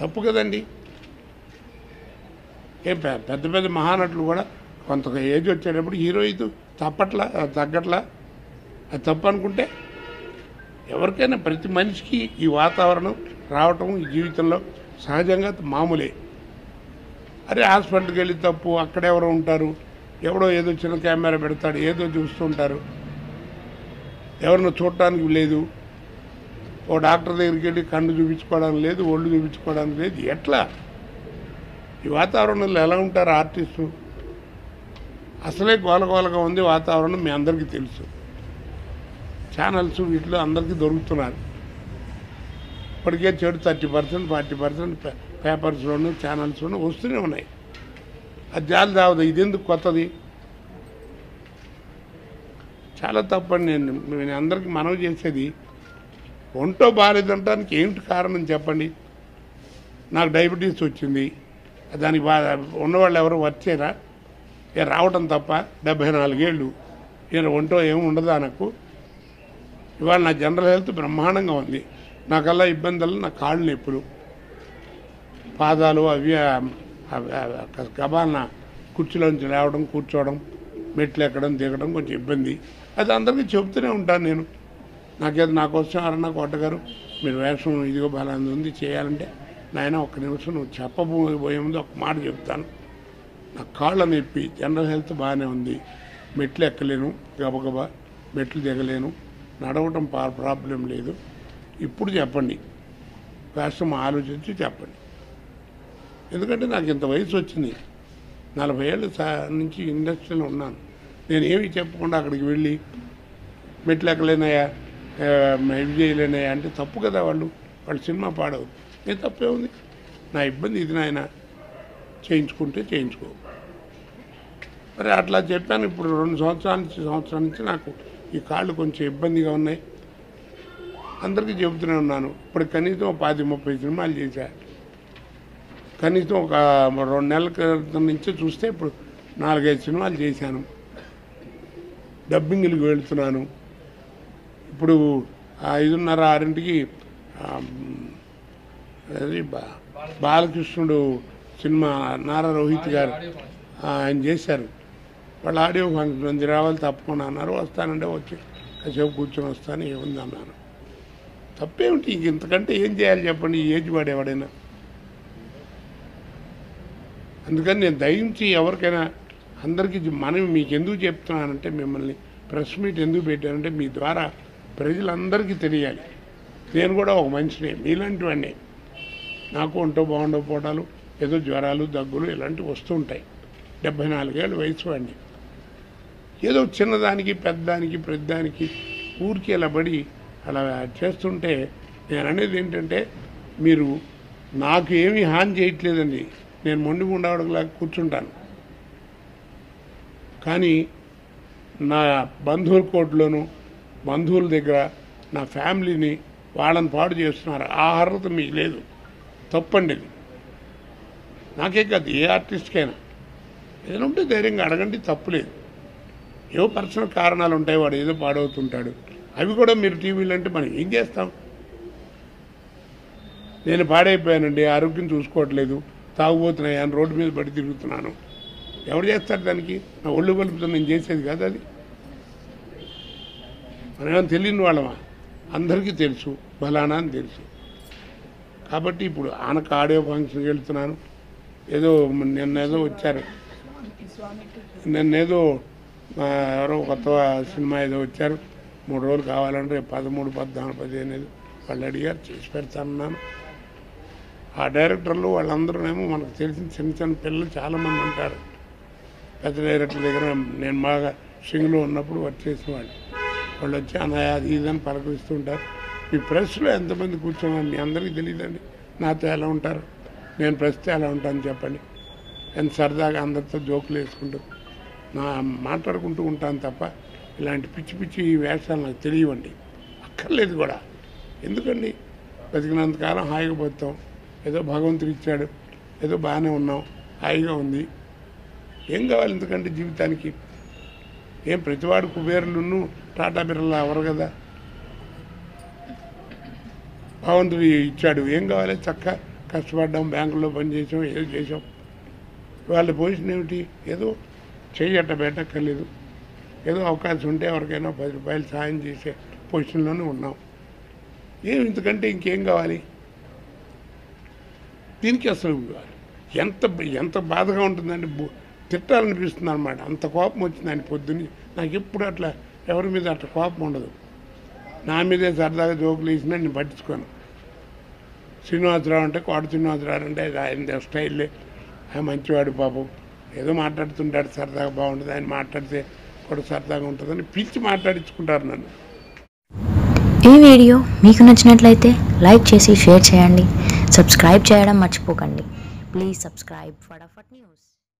తప్పు కదండి. ఏం పెద్ద పెద్ద మహానటులు కూడా కొంత ఏజ్ వచ్చేటప్పుడు హీరో ఇది తప్పట్లా అది తగ్గట్లా. అది తప్పు అనుకుంటే ఎవరికైనా ప్రతి మనిషికి ఈ వాతావరణం రావటం ఈ జీవితంలో సహజంగా మామూలే. అరే హాస్పిటల్కి వెళ్ళి తప్పు అక్కడెవరో ఉంటారు ఎవడో ఏదో చిన్న కెమెరా పెడతాడు ఏదో చూస్తుంటారు ఎవరినో చూడటానికి లేదు ఓ డాక్టర్ దగ్గరికి వెళ్ళి కళ్ళు చూపించుకోవడానికి లేదు ఒళ్ళు చూపించుకోవడానికి లేదు. ఎట్లా? ఈ వాతావరణంలో ఎలా ఉంటారు ఆర్టిస్టు? అసలే గోలగోలగా ఉంది వాతావరణం మీ అందరికీ తెలుసు. ఛానల్స్ వీటిలో అందరికీ దొరుకుతున్నారు. ఇప్పటికే చెడు థర్టీ పర్సెంట్ ఫార్టీ పర్సెంట్ పేపర్స్లోను ఛానల్స్లోనూ వస్తూనే ఉన్నాయి. అది జాలి ఇది ఇదెందుకు కొత్తది? చాలా తప్పండి. నేను నేను అందరికీ మనవి చేసేది ఒంటో బాగాలేదంటానికి ఏమిటి కారణం చెప్పండి? నాకు డయాబెటీస్ వచ్చింది. దానికి బాగా ఉన్నవాళ్ళు ఎవరు వచ్చారా? రావటం తప్ప డెబ్భై నాలుగేళ్ళు నేను ఒంటో ఏమి ఉండదా నాకు? ఇవాళ నా జనరల్ హెల్త్ బ్రహ్మాండంగా ఉంది. నాకల్లా ఇబ్బందులు నా కాళ్ళు నొప్పులు. పాదాలు అవి గబాన కుర్చీలోంచి లేవడం కూర్చోవడం మెట్లు ఎక్కడం దిగడం కొంచెం ఇబ్బంది. అది అందరికీ చెబుతూనే ఉంటాను నేను. నాకేదో నాకు వచ్చిన అరణ కొట్టగారు మీరు వేషం ఇదిగో బలాంది ఉంది చేయాలంటే నాయన ఒక్క నిమిషం నువ్వు చెప్పబోయే ముందు ఒక మాట చెప్తాను. నా కాళ్ళ నొప్పి జనరల్ హెల్త్ బాగానే ఉంది మెట్లు ఎక్కలేను గబగబా మెట్లు దిగలేను నడవటం పా- ప్రాబ్లం లేదు. ఇప్పుడు చెప్పండి కాస్త ఆలోచించి చెప్పండి. ఎందుకంటే నాకు ఇంత వయసు వచ్చింది నలభై ఏళ్ళ నుంచి ఇండస్ట్రీలో ఉన్నాను. నేను ఏమి చెప్పకుండా అక్కడికి వెళ్ళి మెట్లు ఎక్కలేనయ్యా ఆ, ఇవి అంటే తప్పు కదా వాళ్ళు. వాళ్ళు సినిమా పాడవు. ఏ తప్పే ఉంది. నా ఇబ్బంది ఇది నాయన. చేయించుకుంటే చేయించుకో. మరి అట్లా చెప్పాను ఇప్పుడు రెండు సంవత్సరాల నుంచి సంవత్సరాల నుంచి నాకు ఈ కాళ్ళు కొంచెం ఇబ్బందిగా ఉన్నాయి. అందరికీ చెబుతూనే ఉన్నాను. ఇప్పుడు కనీసం పది ముప్పై సినిమాలు చేశా. కనీసం ఒక రెండు నెలల క్రితం నుంచి చూస్తే ఇప్పుడు నాలుగైదు సినిమాలు చేశాను. డబ్బింగ్లకు వెళుతున్నాను. ఇప్పుడు ఐదున్నర ఆరింటికి అది బా- బాలకృష్ణుడు సినిమా నారా రోహిత్ గారు ఆయన చేశారు. వాళ్ళు ఆడియో ఫంక్షన్ ఉంది రావాలి తప్పకుండా అన్నారు. వస్తానంటే వచ్చి కాసేపు కూర్చొని వస్తాను ఏముంది అన్నాను తప్పేమిటి ఇంక ఇంతకంటే ఏం చేయాలి చెప్పండి ఈ ఏజ్ వాడేవాడైనా అందుకని నేను దయించి ఎవరికైనా అందరికీ మనం మీకు ఎందుకు చెప్తున్నానంటే మిమ్మల్ని ప్రెస్ మీట్ ఎందుకు పెట్టానంటే మీ ద్వారా ప్రజలందరికీ తెలియాలి. నేను కూడా ఒక మనిషిని మీలాంటివన్నీ నాకు ఒంటో బాగుండకపోవటాలు ఏదో జ్వరాలు దగ్గులు ఇలాంటివి వస్తుంటాయి. డెబ్బై నాలుగేళ్ళు వయసు వాడిని. ఏదో చిన్నదానికి పెద్దదానికి పెద్దదానికి ఊరికి ఇలా పడి అలా చేస్తుంటే నేను అనేది ఏంటంటే మీరు నాకు ఏమీ హాని చేయట్లేదండి. నేను మొండి ఉండవడంలా కూర్చుంటాను. కానీ నా బంధువుల కోర్టులోనూ బంధువుల దగ్గర నా ఫ్యామిలీని వాళ్ళని పాడు చేస్తున్నారు. ఆ అర్హత మీకు లేదు. తప్పండి ఇది నాకే కాదు ఏ ఆర్టిస్ట్కైనా. ఏదైనా ఉంటే ధైర్యంగా అడగండి తప్పులేదు ఏవో పర్సనల్ కారణాలు ఉంటాయి వాడు ఏదో పాడవుతుంటాడు. అవి కూడా మీరు టీవీలు అంటే మనం ఏం చేస్తాం? నేను పాడైపోయానండి ఆరోగ్యం చూసుకోవట్లేదు తాగుబోతున్నాయి అని రోడ్డు మీద పడి తిరుగుతున్నాను. ఎవరు చేస్తారు దానికి? నా ఒళ్ళు బలుపుతో నేను చేసేది కాదు అది. మనమేమో తెలియని వాళ్ళమా? అందరికీ తెలుసు బలానా అని తెలుసు. కాబట్టి ఇప్పుడు ఆనక ఆడియో ఫంక్షన్కి వెళ్తున్నాను. ఏదో నిన్న ఏదో వచ్చారు. నిన్న ఏదో ఎవరో కొత్త సినిమా ఏదో వచ్చారు. మూడు రోజులు కావాలంటే పదమూడు పద్నాలుగు పదిహేను వాళ్ళు అడిగారు చేసి పెడతానన్నాను. ఆ డైరెక్టర్లు వాళ్ళందరూనేమో మనకు తెలిసిన చిన్న చిన్న పిల్లలు చాలామంది ఉంటారు. పెద్ద డైరెక్టర్ దగ్గర నేను బాగా సింగిలో ఉన్నప్పుడు వర్క్ చేసిన వాళ్ళు వాళ్ళు వచ్చి అన్నయ్య అది ఇదని పలకరిస్తుంటారు. ఈ ప్రెస్లో ఎంతమంది కూర్చున్నారు మీ అందరికీ తెలియదండి నాతో ఎలా ఉంటారు? నేను ప్రస్తుతం ఎలా ఉంటాను చెప్పండి. ఎంత సరదాగా అందరితో జోకులు వేసుకుంటూ నా మాట్లాడుకుంటూ ఉంటాను తప్ప ఇలాంటి పిచ్చి పిచ్చి వేషాలు నాకు తెలియవండి. అక్కర్లేదు కూడా. ఎందుకండి? బతికినంతకాలం హాయిగా పోతాం ఏదో భగవంతుడు ఇచ్చాడు. ఏదో బాగానే ఉన్నాం. హాయిగా ఉంది. ఏం కావాలి ఎందుకంటే జీవితానికి? ఏం ప్రతివాడు కుబేరులను టాటా బిర్లా ఎవరు కదా? భగవంతుడు ఇచ్చాడు. ఏం కావాలి? చక్క కష్టపడ్డాం బ్యాంకులో పనిచేసాం ఏదో చేసాం. వాళ్ళ పొజిషన్ ఏమిటి? ఏదో చెయ్యట పెట్టక్కర్లేదు ఏదో అవకాశం ఉంటే ఎవరికైనా పది రూపాయలు సాయం చేసే పొజిషన్లోనే ఉన్నాం. ఏం ఇంతకంటే ఇంకేం కావాలి? దీనికి అసలు ఎంత ఎంత బాధగా ఉంటుందండి? తిట్టాలనిపిస్తుంది అనమాట అంత కోపం వచ్చింది ఆయన పొద్దున్న. నాకు ఎప్పుడు అట్లా ఎవరి మీద అట్లా కోపం ఉండదు. నా మీదే సరదాగా జోకులు వేసినా నేను పట్టించుకోను. శ్రీనివాసరావు అంటే కోట శ్రీనివాసరావు అంటే ఆయన స్టైల్లే ఆయన మంచివాడు పాపం. ఏదో మాట్లాడుతుంటాడు సరదాగా బాగుంటుంది. ఆయన మాట్లాడితే కూడా సరదాగా ఉంటుందని పిలిచి మాట్లాడించుకుంటారు నన్ను. ఈ వీడియో మీకు నచ్చినట్లయితే లైక్ చేసి షేర్ చేయండి. సబ్స్క్రైబ్ చేయడం మర్చిపోకండి. Please subscribe Fatafat news.